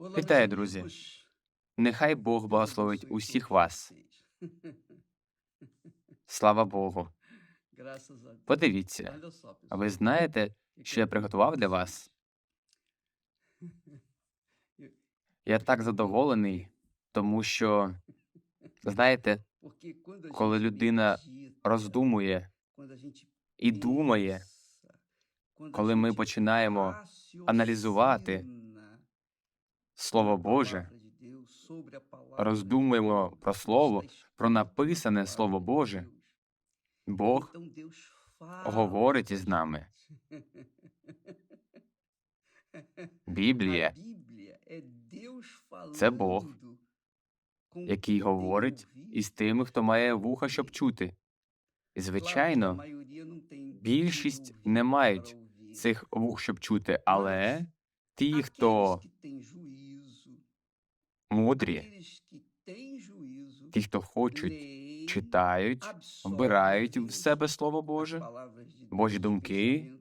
Вітаю, друзі. Нехай Бог благословить усіх вас. Слава Богу. Подивіться, а ви знаєте, що я приготував для вас? Я так задоволений, тому що, знаєте, коли людина роздумує і думає, коли ми починаємо аналізувати Слово Боже, роздумуємо про Слово, про написане Слово Боже, Бог говорить із нами. Біблія це Бог, який говорить із тими, хто має вуха, щоб чути. І, звичайно, більшість не мають цих вух, щоб чути, але ті, хто мудрі, ті, хто хочуть, читають, вбирають в себе Слово Боже, Божі думки,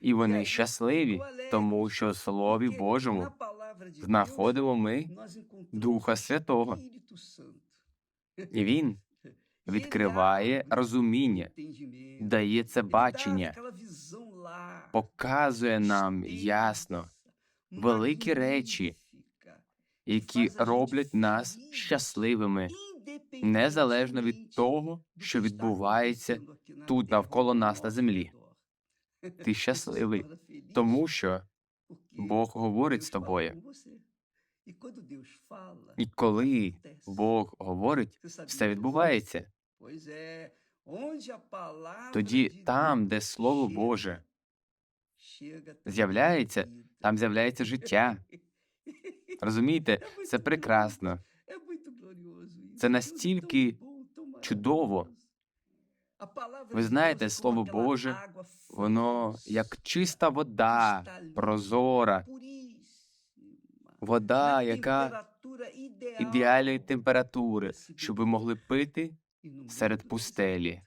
і вони щасливі, тому що в Слові Божому знаходимо ми Духа Святого, і Він відкриває розуміння, дає це бачення, показує нам ясно великі речі, які роблять нас щасливими, незалежно від того, що відбувається тут навколо нас на землі. Ти щасливий, тому що Бог говорить з тобою. І коли Бог говорить, все відбувається. Тоді там, де Слово Боже з'являється, там з'являється життя. Розумієте, це прекрасно. Це настільки чудово. Ви знаєте, Слово Боже, Воно як чиста вода, прозора, вода, яка ідеальної температури, щоб ви могли пити серед пустелі.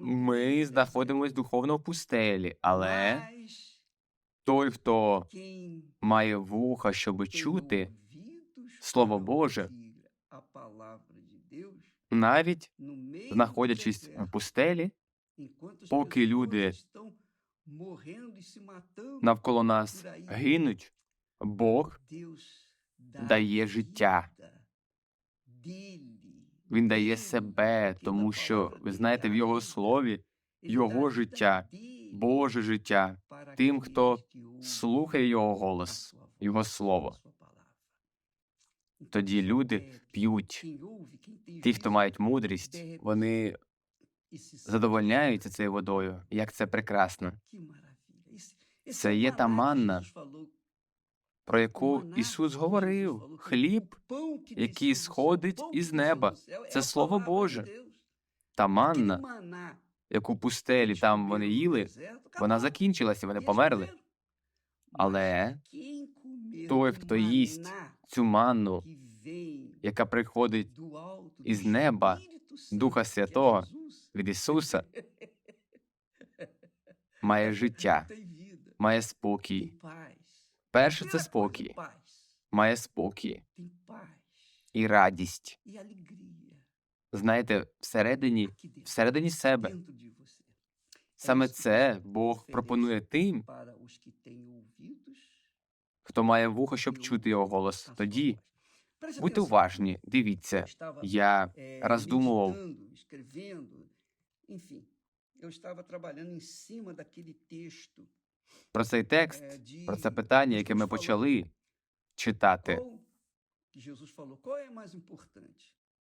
Ми знаходимося духовно в пустелі, але той, хто має вуха, щоб чути Слово Боже, навіть знаходячись в пустелі, поки люди навколо нас гинуть, Бог дає життя. Він дає себе, тому що ви знаєте, в його слові його життя, Боже життя, тим, хто слухає його голос, його слово. Тоді люди п'ють. Ті, хто мають мудрість, вони задовольняються цією водою. Як це прекрасно. Це є та манна, про яку Ісус говорив. Хліб, який сходить із неба. Це Слово Боже. Та манна, яку пустелі там вони їли, вона закінчилася, вони померли. Але той, хто їсть цю манну, яка приходить із неба, Духа Святого від Ісуса, має життя, має спокій. Перше це спокій, має спокій і радість. Знаєте, всередині, всередині себе. Саме це Бог пропонує тим, хто має вухо, щоб чути його голос. Тоді будьте уважні, дивіться. Я роздумував. про цей текст, про це питання, яке ми почали читати.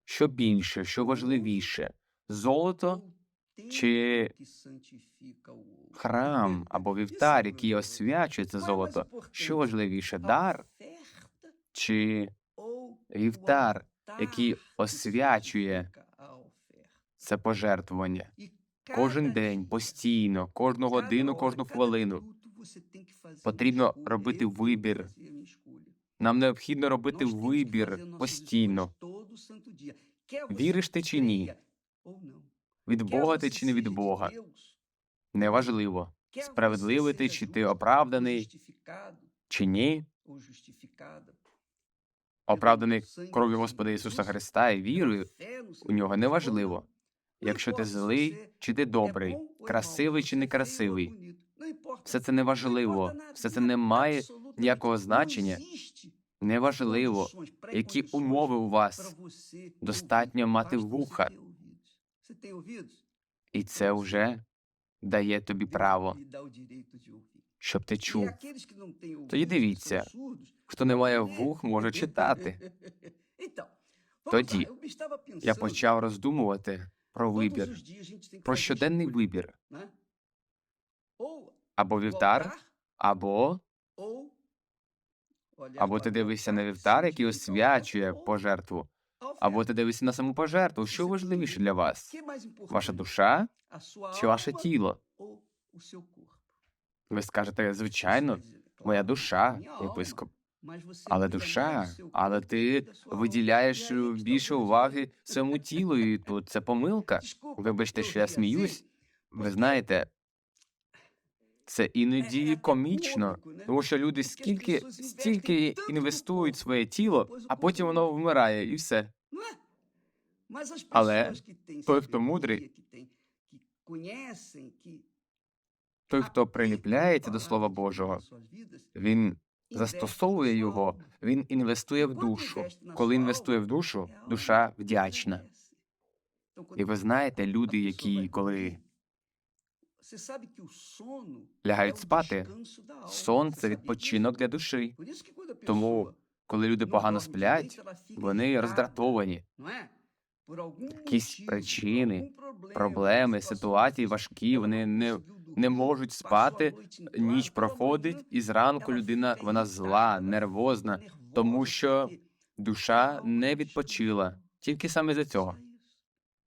Що більше, що важливіше, золото чи храм або вівтар, який освячує це золото? Що важливіше, дар чи вівтар, який освячує це пожертвування? Кожен день, постійно, кожну годину, кожну хвилину потрібно робити вибір. Нам необхідно робити вибір постійно. Віриш ти чи ні? Від Бога ти чи не від Бога? Неважливо, справедливий ти чи ти оправданий чи ні. Оправданий кров'ю Господа Ісуса Христа і вірою у нього неважливо, якщо ти злий чи ти добрий, красивий чи некрасивий. Все це неважливо, все це не має ніякого значення. Неважливо, які умови у вас. Достатньо мати вуха, і це вже дає тобі право, щоб ти чув. Тоді дивіться, Хто не має вух, може читати. Тоді Я почав роздумувати про вибір, про щоденний вибір або вівтар, або або ти дивишся на вівтар, який освячує пожертву, або ти дивишся на саму пожертву. Що важливіше для вас? Ваша душа чи ваше тіло? Ви скажете, звичайно, моя душа, єпископ. Але душа, але ти виділяєш більше уваги своєму тілу, і тут це помилка. Вибачте, що я сміюсь. Ви знаєте, це іноді комічно, тому що люди скільки стільки інвестують в своє тіло, а потім воно вмирає, і все. Але той, хто мудрий, Той, хто приліпляється до Слова Божого, він застосовує його, він інвестує в душу. Коли інвестує в душу, душа вдячна. І ви знаєте, люди, які коли лягають спати, сон це відпочинок для душі. Тому, коли люди погано сплять, вони роздратовані. Якісь причини, Проблеми, ситуації важкі, вони не, не можуть спати. Ніч проходить, і зранку людина вона зла, нервозна, тому що душа не відпочила. Тільки саме за цього.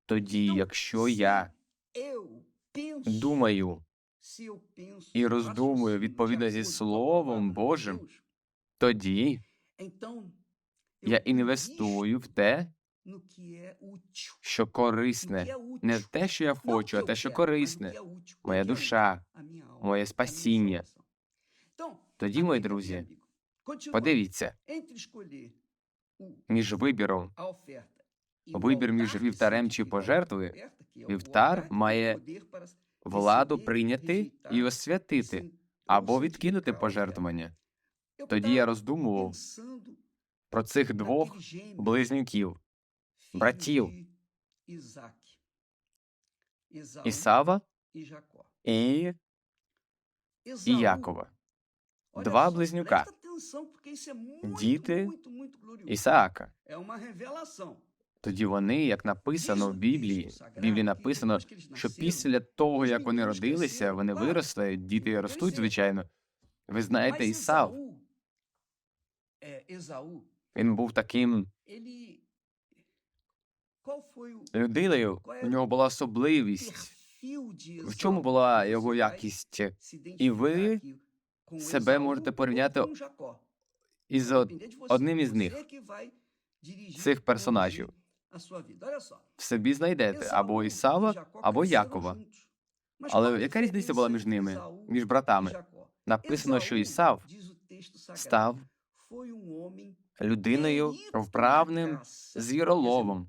Тоді, якщо я думаю і роздумую відповідно зі Словом Божим, тоді я інвестую в те, що корисне, не в те, що я хочу, а те, що корисне, моя душа, моє спасіння. Тоді, мої друзі, Подивіться, між вибіром, вибір між вівтарем чи пожертвою, вівтар має владу прийняти і освятити або відкинути пожертвування. Тоді я роздумував про цих двох близнюків, братів Ісава і, і Якова, два близнюка, Діти Ісаака. Тоді вони, як написано в Біблії, в Біблії написано, що після того, як вони родилися, вони виросли, діти ростуть, звичайно. Ви знаєте, Ісав, він був таким людиною, у нього була особливість. В чому була його якість? І ви себе можете порівняти із одним із них, цих персонажів. В собі знайдете або Ісава, або Якова. Але яка різниця була між ними, між братами? Написано, що Ісав став людиною вправним звіроловом,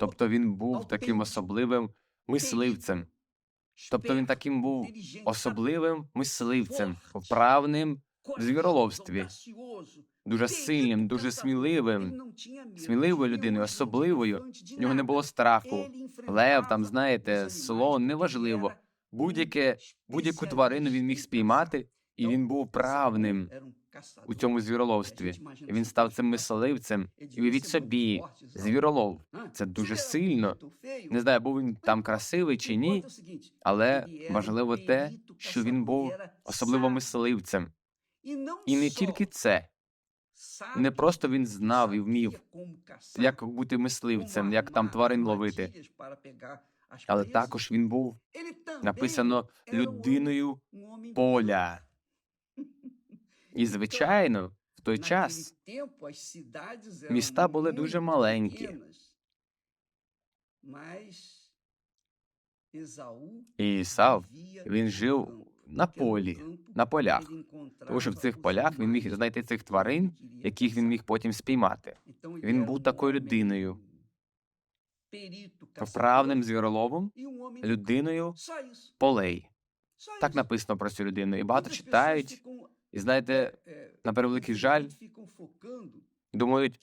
тобто він був таким особливим мисливцем. Тобто він таким був особливим мисливцем, вправним в звіроловстві, дуже сильним, дуже сміливим, сміливою людиною, особливою. В нього не було страху. Лев, там, знаєте, слон, неважливо. Будь-яке, будь-яку тварину він міг спіймати, і він був правним у цьому звіроловстві. І він став цим мисливцем. І уявіть собі, звіролов. Це дуже сильно. Не знаю, був він там красивий чи ні, але важливо те, що він був особливо мисливцем. І не тільки це, не просто він знав і вмів, як бути мисливцем, як там тварин ловити, але також він був написано людиною поля. І звичайно, в той час міста були дуже маленькі. і Ісав він жив на полі, на полях. Тому що в цих полях він міг знайти цих тварин, яких він міг потім спіймати. Він був такою людиною, вправним звіроловом, людиною полей. Так написано про цю людину. І багато читають, і знаєте, на превеликий жаль, думають,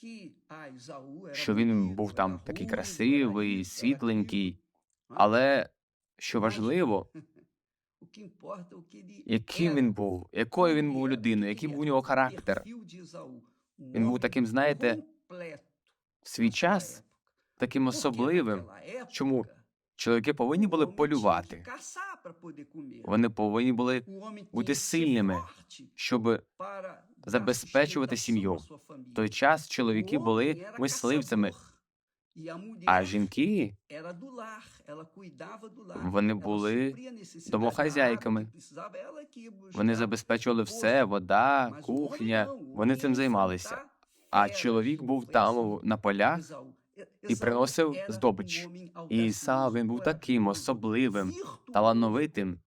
що він був там такий красивий, світленький, але що важливо, яким він був, якою він був людиною, який був у нього характер. Він був таким, знаєте, в свій час таким особливим. Чому? Чоловіки повинні були полювати. Вони повинні були бути сильними, щоб забезпечувати сім'ю. В той час чоловіки були мисливцями, а жінки вони були домохазяйками. вони забезпечували все, вода, кухня. Вони цим займалися. А чоловік був там на полях і приносив здобич. І Ісав він був таким особливим, талановитим,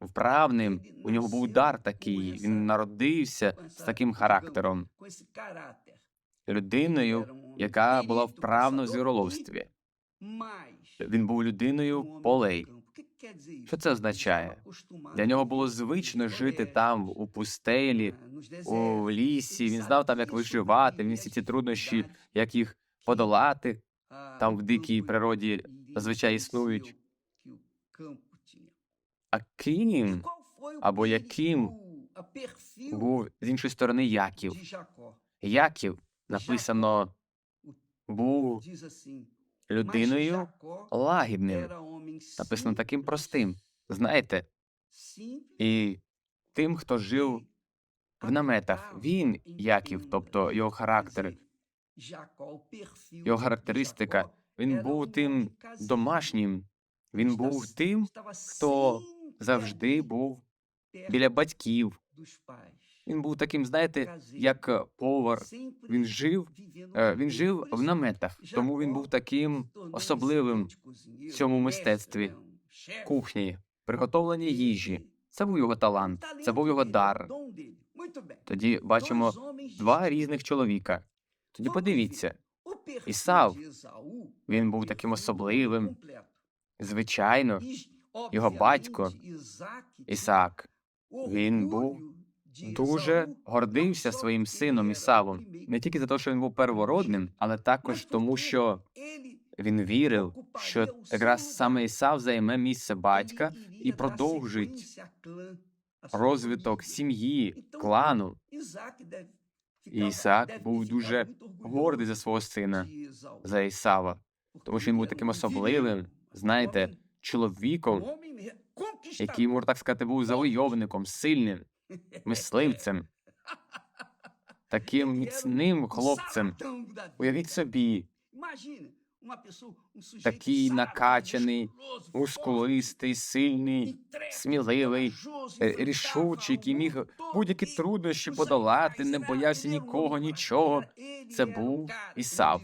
вправним. У нього був дар такий. Він народився з таким характером, людиною, яка була вправна в звіроловстві. Він був людиною полей. Що це означає? Для нього було звично жити там, у пустелі, у лісі. Він знав там, як виживати. Він всі ці труднощі, як їх подолати. Там в дикій природі зазвичай існують. А ким або яким був з іншої сторони Яків? Яків написано був людиною лагідним, написано таким простим. Знаєте, і тим, хто жив в наметах, він Яків, тобто його характер, його характеристика, він був тим домашнім, він був тим, хто завжди був біля батьків. Він був таким, знаєте, як е, повар. Він жив, е, він жив в наметах, тому він був таким особливим в цьому мистецтві кухні, приготовлення їжі. Це був його талант, це був його дар. Тоді бачимо два різних чоловіка. Тоді подивіться, Ісав, він був таким особливим. Звичайно, його батько Ісаак, він був дуже гордився своїм сином Ісавом. Не тільки за те, що він був первородним, але також тому, що він вірив, що якраз саме Ісав займе місце батька і продовжить розвиток сім'ї, клану. І Ісаак був дуже гордий за свого сина, за Ісава, тому що він був таким особливим, знаєте, чоловіком, який, можна так сказати, був завойовником, сильним, мисливцем, таким міцним хлопцем. Уявіть собі, такий накачаний, мускулистий, сильний, сміливий, е, рішучий, який міг будь-які труднощі подолати, не боявся нікого, нічого. Це був Ісав.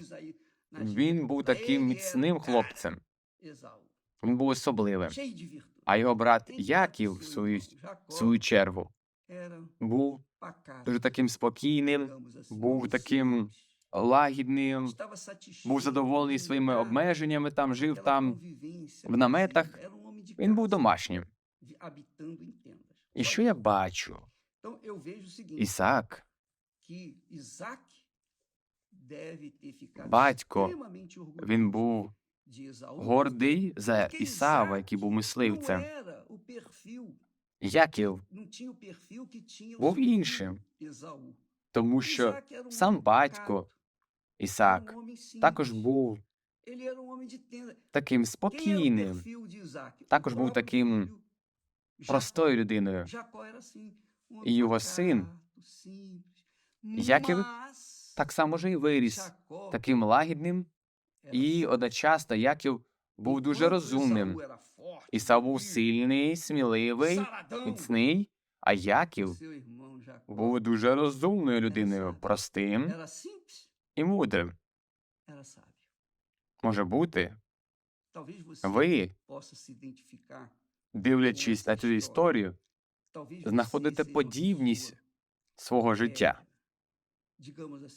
Він був таким міцним хлопцем. Він був особливим. А його брат Яків, в свою, в свою чергу, був дуже таким спокійним, був таким лагідним, був задоволений своїми обмеженнями, там жив там в наметах. Він був домашнім. І що я бачу? Ісаак, батько, він був гордий за Ісава, який був мисливцем. Яків був іншим, тому що сам батько Ісаак також був таким спокійним, також був таким простою людиною. І його син Яків Так само ж і виріс таким лагідним, і одночасно Яків був дуже розумним. Ісав був сильний, сміливий, міцний, а Яків був дуже розумною людиною, простим і мудрим. Може бути, ви дивлячись на цю історію, знаходите подібність свого життя.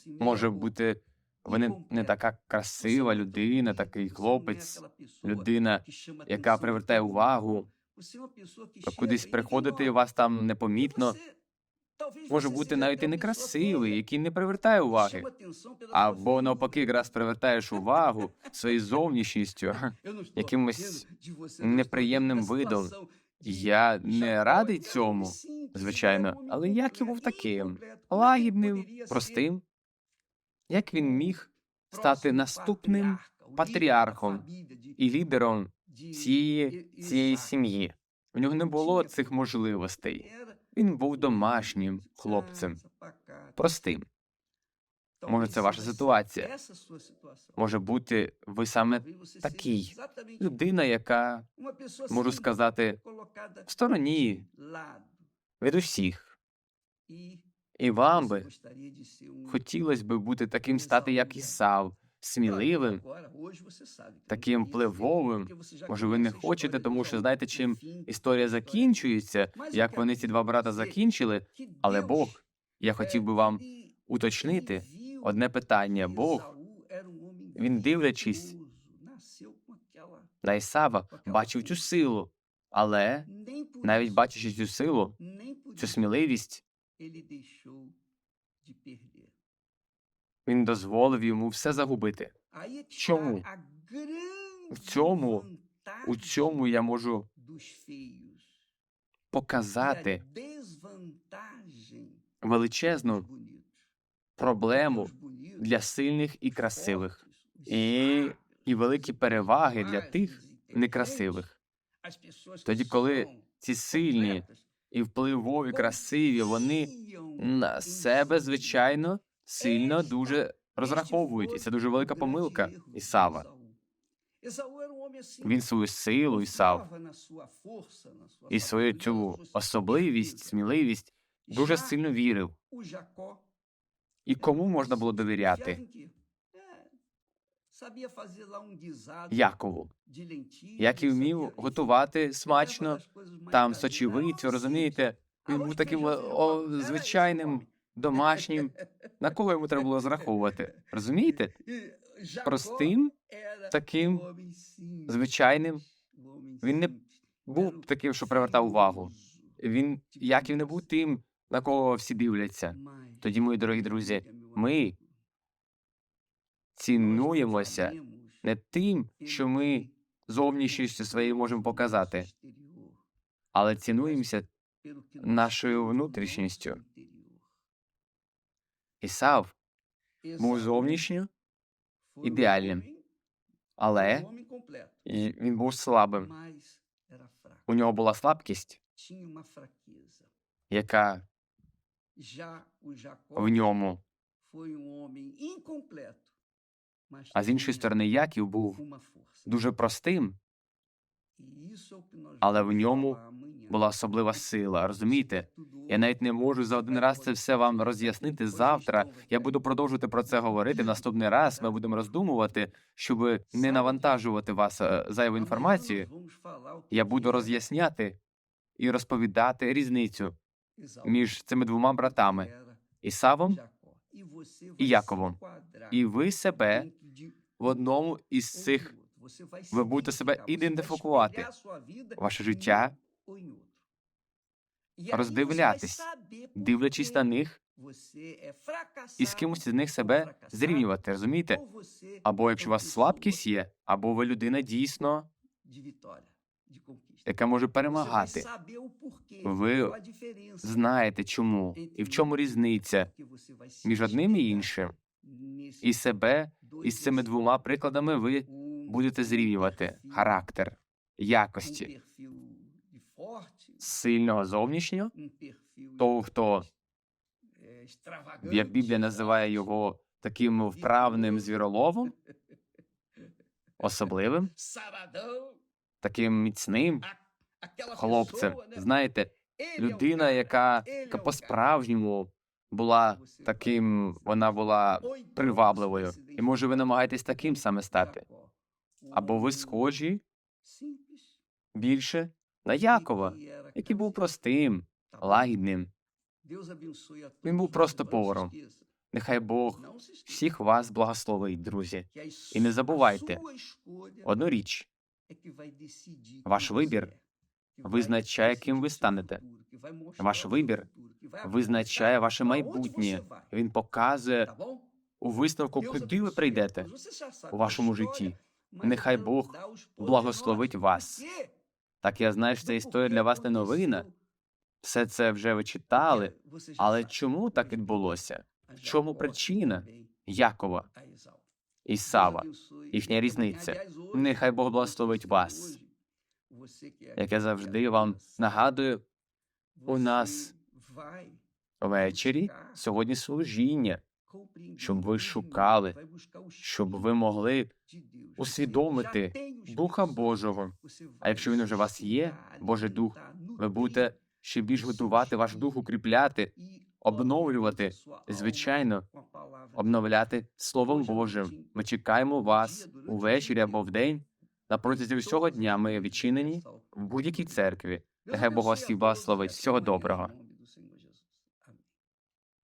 Може бути, ви не, така красива людина, такий хлопець, людина, яка привертає увагу, кудись приходите, і вас там непомітно. Може бути навіть і некрасивий, який не привертає уваги. Або навпаки, якраз привертаєш увагу своєю зовнішністю, якимось неприємним видом. Я не радий цьому, звичайно, але як йому був таким? лагідним, простим, як він міг стати наступним патріархом і лідером всієї цієї сім'ї? У нього не було цих можливостей. Він був домашнім хлопцем, простим. Може, це ваша ситуація. Може бути, ви саме такий людина, яка можу сказати в стороні від усіх. І вам би хотілося би бути таким стати, як Ісав, сміливим, таким впливовим. Може, ви не хочете, тому що знаєте, чим історія закінчується, як вони ці два брата закінчили. Але Бог, я хотів би вам уточнити одне питання. Бог, він дивлячись на Ісава, бачив цю силу, але навіть бачачи цю силу, цю сміливість, він дозволив йому все загубити. Чому? В цьому, у цьому я можу показати величезну проблему для сильних і красивих, і, і великі переваги для тих некрасивих. Тоді, коли Ці сильні і впливові, красиві, вони на себе, звичайно, сильно дуже розраховують, і це дуже велика помилка. Ісава. Він свою силу Ісав і свою цю особливість, сміливість дуже сильно вірив. І кому можна було довіряти? Якову, який вмів готувати смачно, там сочевицю, розумієте? Він був таким о, о, звичайним, домашнім. На кого йому треба було зраховувати? Розумієте? Простим, таким, звичайним. Він не був таким, що привертав увагу. Він, Яків не був тим, на кого всі дивляться. Тоді, мої дорогі друзі, ми цінуємося не тим, що ми зовнішністю своєю можемо показати, але цінуємося нашою внутрішністю. Ісав був зовнішньо ідеальним, але він був слабим. У нього була слабкість, яка в ньому. А з іншої сторони, Яків був дуже простим, але в ньому була особлива сила. Розумієте? Я навіть не можу за один раз це все вам роз'яснити. Завтра я буду продовжувати про це говорити. Наступний раз ми будемо роздумувати, щоб не навантажувати вас е, зайвою інформацією. Я буду роз'ясняти і розповідати різницю між цими двома братами Ісавом і Яковом. І ви себе в одному із цих ви будете себе ідентифікувати, ваше життя, роздивлятись, дивлячись на них і з кимось із них себе зрівнювати, розумієте? Або якщо у вас слабкість є, або ви людина дійсно, яка може перемагати. Ви знаєте чому і в чому різниця між одним і іншим. І себе із цими двома прикладами ви будете зрівнювати характер, якості. сильного зовнішнього, того, хто, як Біблія називає його таким вправним звіроловом, особливим, таким міцним хлопцем. Знаєте, людина, яка, по-справжньому була таким, вона була привабливою. І може ви намагаєтесь таким саме стати? Або ви схожі більше на Якова, який був простим, лагідним. Він був просто поваром. Нехай Бог всіх вас благословить, друзі. І не забувайте, Одну річ, ваш вибір визначає, ким ви станете. ваш вибір визначає ваше майбутнє. Він показує у висновку, куди ви прийдете у вашому житті. Нехай Бог благословить вас. Так я знаю, що ця історія для вас не новина. Все це вже ви читали. Але чому так відбулося? В чому причина? Якова і Сава, їхня різниця. Нехай Бог благословить вас. Як я завжди вам нагадую, у нас ввечері сьогодні служіння, щоб ви шукали, щоб ви могли усвідомити Духа Божого. А якщо він уже у вас є, Божий Дух, ви будете ще більш готувати ваш дух, укріпляти, обновлювати, звичайно, обновляти Словом Божим. Ми чекаємо вас увечері або вдень. На протязі всього дня ми відчинені в будь-якій церкві. Нехай Бог вас всіх благословить. Всього доброго.